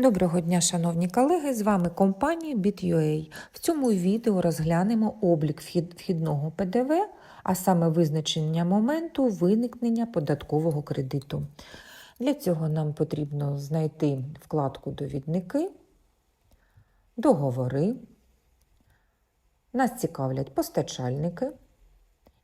Доброго дня, шановні колеги! З вами компанія BitUA. В цьому відео розглянемо облік вхідного ПДВ, а саме визначення моменту виникнення податкового кредиту. Для цього нам потрібно знайти вкладку Довідники, договори. Нас цікавлять постачальники.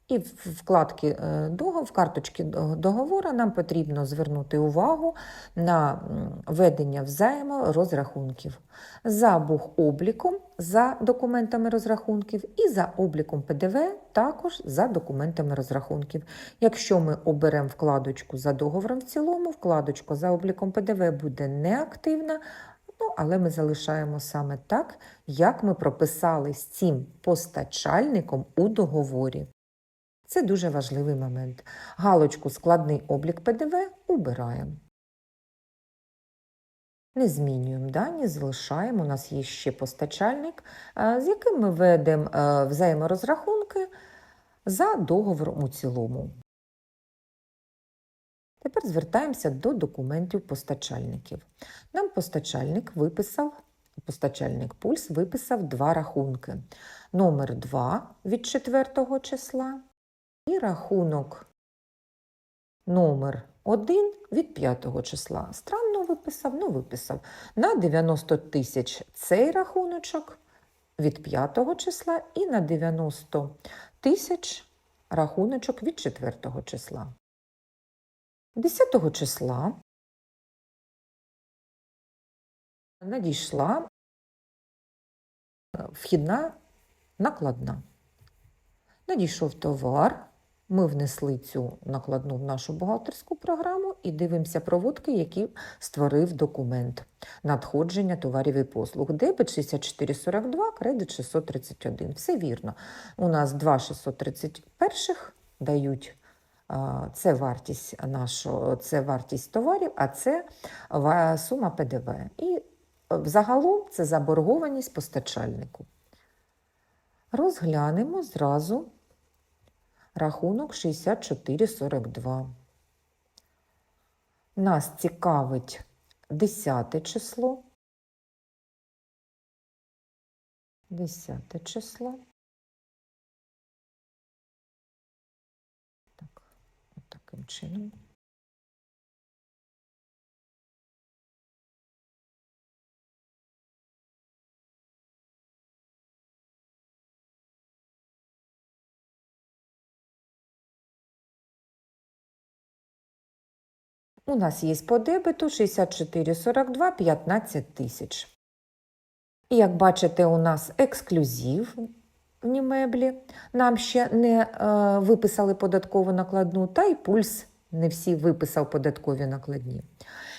І в вкладки е, в карточці до- договору нам потрібно звернути увагу на ведення взаєморозрахунків за бухобліком за документами розрахунків і за обліком ПДВ також за документами розрахунків. Якщо ми оберемо вкладочку за договором в цілому, вкладочка за обліком ПДВ буде неактивна. Ну, але ми залишаємо саме так, як ми прописали з цим постачальником у договорі. Це дуже важливий момент. Галочку Складний облік ПДВ убираємо. Не змінюємо дані, залишаємо. У нас є ще постачальник, е, з яким ми ведемо е, взаєморозрахунки за договором у цілому. Тепер звертаємося до документів постачальників. Нам постачальник виписав, постачальник Пульс виписав два рахунки. Номер 2 від 4 числа і рахунок номер 1 від 5 числа. Странно виписав, ну виписав. На 90 тисяч цей рахуночок від 5 числа і на 90 тисяч рахуночок від 4 числа. 10 числа надійшла вхідна накладна. Надійшов товар, ми внесли цю накладну в нашу бухгалтерську програму і дивимося проводки, які створив документ надходження товарів і послуг. Дебет 6442, кредит 631. Все вірно. У нас два 631 дають. Це вартість нашого, це вартість товарів, а це сума ПДВ. І взагалом це заборгованість постачальнику. Розглянемо зразу рахунок 6442. Нас цікавить 10 число. 10 число. Так, от таким чином. У нас є по дебету 64,42, 15 тисяч. І як бачите, у нас ексклюзив меблі. Нам ще не е, виписали податкову накладну, та й пульс не всі виписав податкові накладні.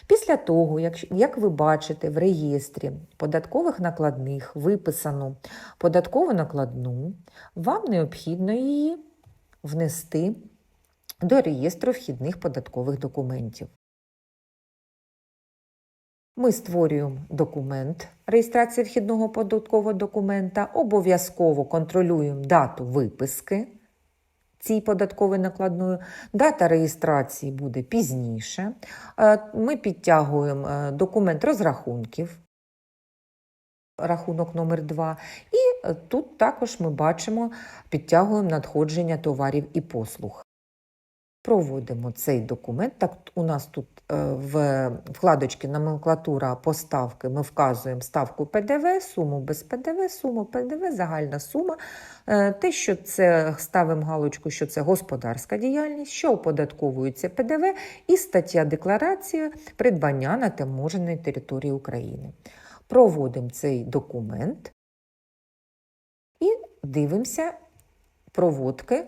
Після того, як, як ви бачите в реєстрі податкових накладних виписану податкову накладну, вам необхідно її внести до реєстру вхідних податкових документів. Ми створюємо документ реєстрації вхідного податкового документа, обов'язково контролюємо дату виписки цій податкової накладної. Дата реєстрації буде пізніше. Е, Ми підтягуємо е, документ розрахунків, рахунок номер 2 і е, тут також ми бачимо, підтягуємо надходження товарів і послуг. Проводимо цей документ. Так, у нас тут е, в вкладочці номенклатура поставки ми вказуємо ставку ПДВ, суму без ПДВ, суму ПДВ, загальна сума. Е, Те, що це ставимо галочку, що це господарська діяльність, що оподатковується ПДВ, і стаття декларації придбання на таможеній території України. Проводимо цей документ і дивимося проводки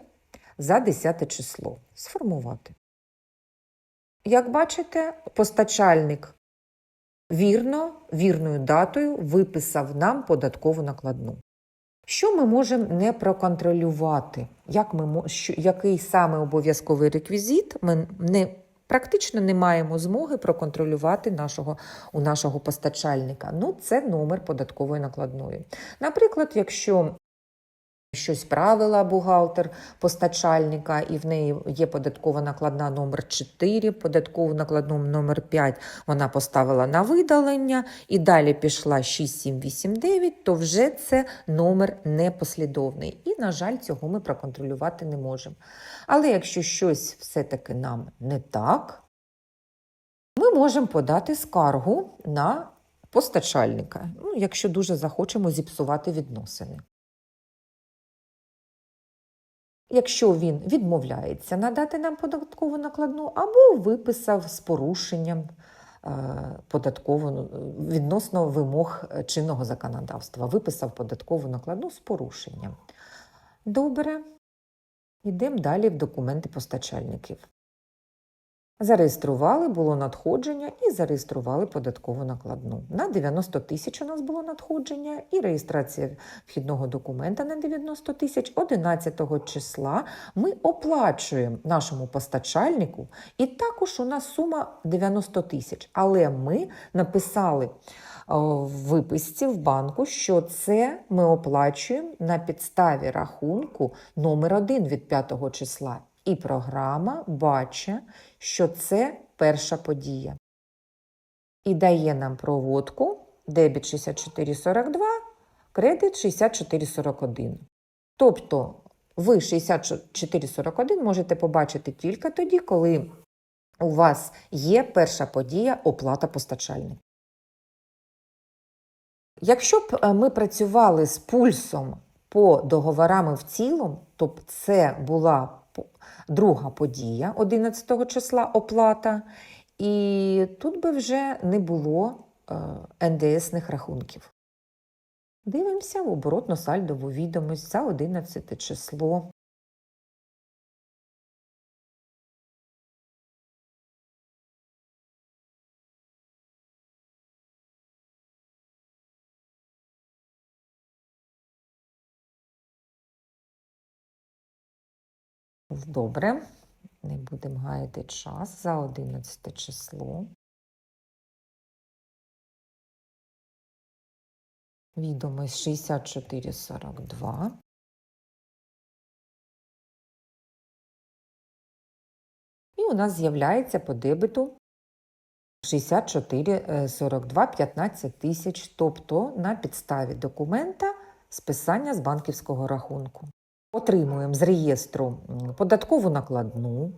за 10 число. Сформувати. Як бачите, постачальник вірно, вірною датою виписав нам податкову накладну. Що ми можемо не проконтролювати? Як ми, що, який саме обов'язковий реквізит ми не, практично не маємо змоги проконтролювати нашого, у нашого постачальника? Ну, це номер податкової накладної. Наприклад, якщо щось правила бухгалтер постачальника, і в неї є податкова накладна номер 4, податкову накладну номер 5 вона поставила на видалення, і далі пішла 6, 7, 8, 9, то вже це номер непослідовний. І, на жаль, цього ми проконтролювати не можемо. Але якщо щось все-таки нам не так, ми можемо подати скаргу на постачальника, ну, якщо дуже захочемо зіпсувати відносини. Якщо він відмовляється надати нам податкову накладну або виписав з порушенням е, податкову ну, відносно вимог чинного законодавства, виписав податкову накладну з порушенням. Добре, йдемо далі в документи постачальників. Зареєстрували, було надходження і зареєстрували податкову накладну. На 90 тисяч у нас було надходження і реєстрація вхідного документа на 90 тисяч. 11 числа ми оплачуємо нашому постачальнику, і також у нас сума 90 тисяч. Але ми написали в виписці в банку, що це ми оплачуємо на підставі рахунку номер 1 від 5 числа. І програма бачить, що це перша подія. І дає нам проводку дебіт 6442, кредит 6441. Тобто ви 6441 можете побачити тільки тоді, коли у вас є перша подія оплата постачальника. Якщо б е, ми працювали з пульсом по договорами в цілому, то це була друга подія 11 числа оплата, і тут би вже не було е, НДСних рахунків. Дивимося в оборотно-сальдову відомість за 11 число. Добре, не будемо гаяти час за 11 число. Відомість 6442. І у нас з'являється по дебету 6442 15 тисяч, тобто на підставі документа списання з банківського рахунку. Отримуємо з реєстру податкову накладну.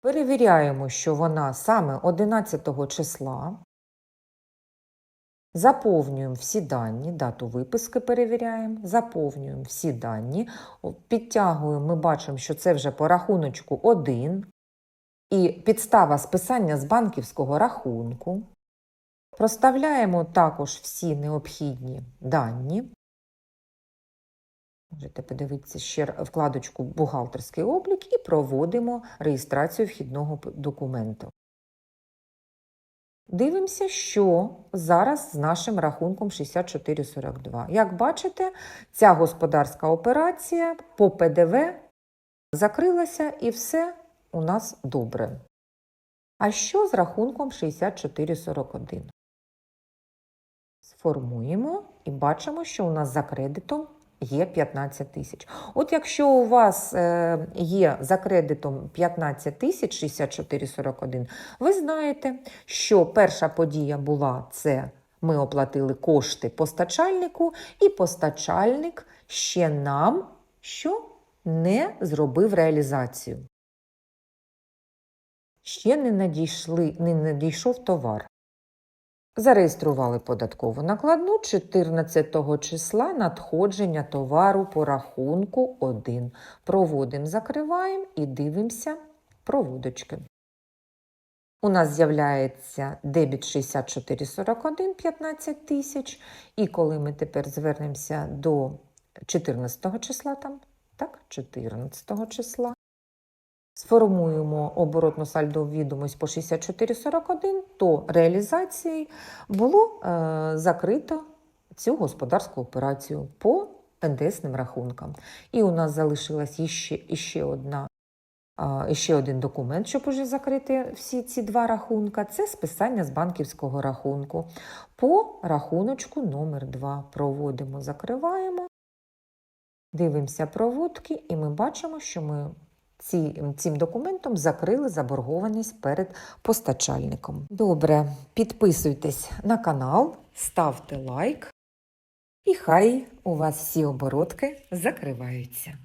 Перевіряємо, що вона саме 11 числа. Заповнюємо всі дані, дату виписки перевіряємо, заповнюємо всі дані, підтягуємо, ми бачимо, що це вже по рахуночку 1. І підстава списання з банківського рахунку. Проставляємо також всі необхідні дані. Можете подивитися ще вкладочку Бухгалтерський облік і проводимо реєстрацію вхідного документу. Дивимося, що зараз з нашим рахунком 6442. Як бачите, ця господарська операція по ПДВ закрилася і все у нас добре. А що з рахунком 6441? Сформуємо і бачимо, що у нас за кредитом є 15 тисяч. От якщо у вас е, є за кредитом 15 тисяч 6441, ви знаєте, що перша подія була це ми оплатили кошти постачальнику, і постачальник ще нам що не зробив реалізацію. Ще не надійшли, не надійшов товар. Зареєстрували податкову накладну 14 числа надходження товару по рахунку 1. Проводимо, закриваємо і дивимося проводочки. У нас з'являється дебіт 6441 15 тисяч. І коли ми тепер звернемося до 14 числа, там, так, 14 числа, сформуємо оборотну сальдову відомість по 6441, то реалізацією було е, закрито цю господарську операцію по НДСним рахункам. І у нас залишилась іще, іще одна ще один документ, щоб уже закрити всі ці два рахунка, це списання з банківського рахунку. По рахуночку номер 2 проводимо, закриваємо, дивимося проводки, і ми бачимо, що ми ці, цим документом закрили заборгованість перед постачальником. Добре, підписуйтесь на канал, ставте лайк, і хай у вас всі оборотки закриваються.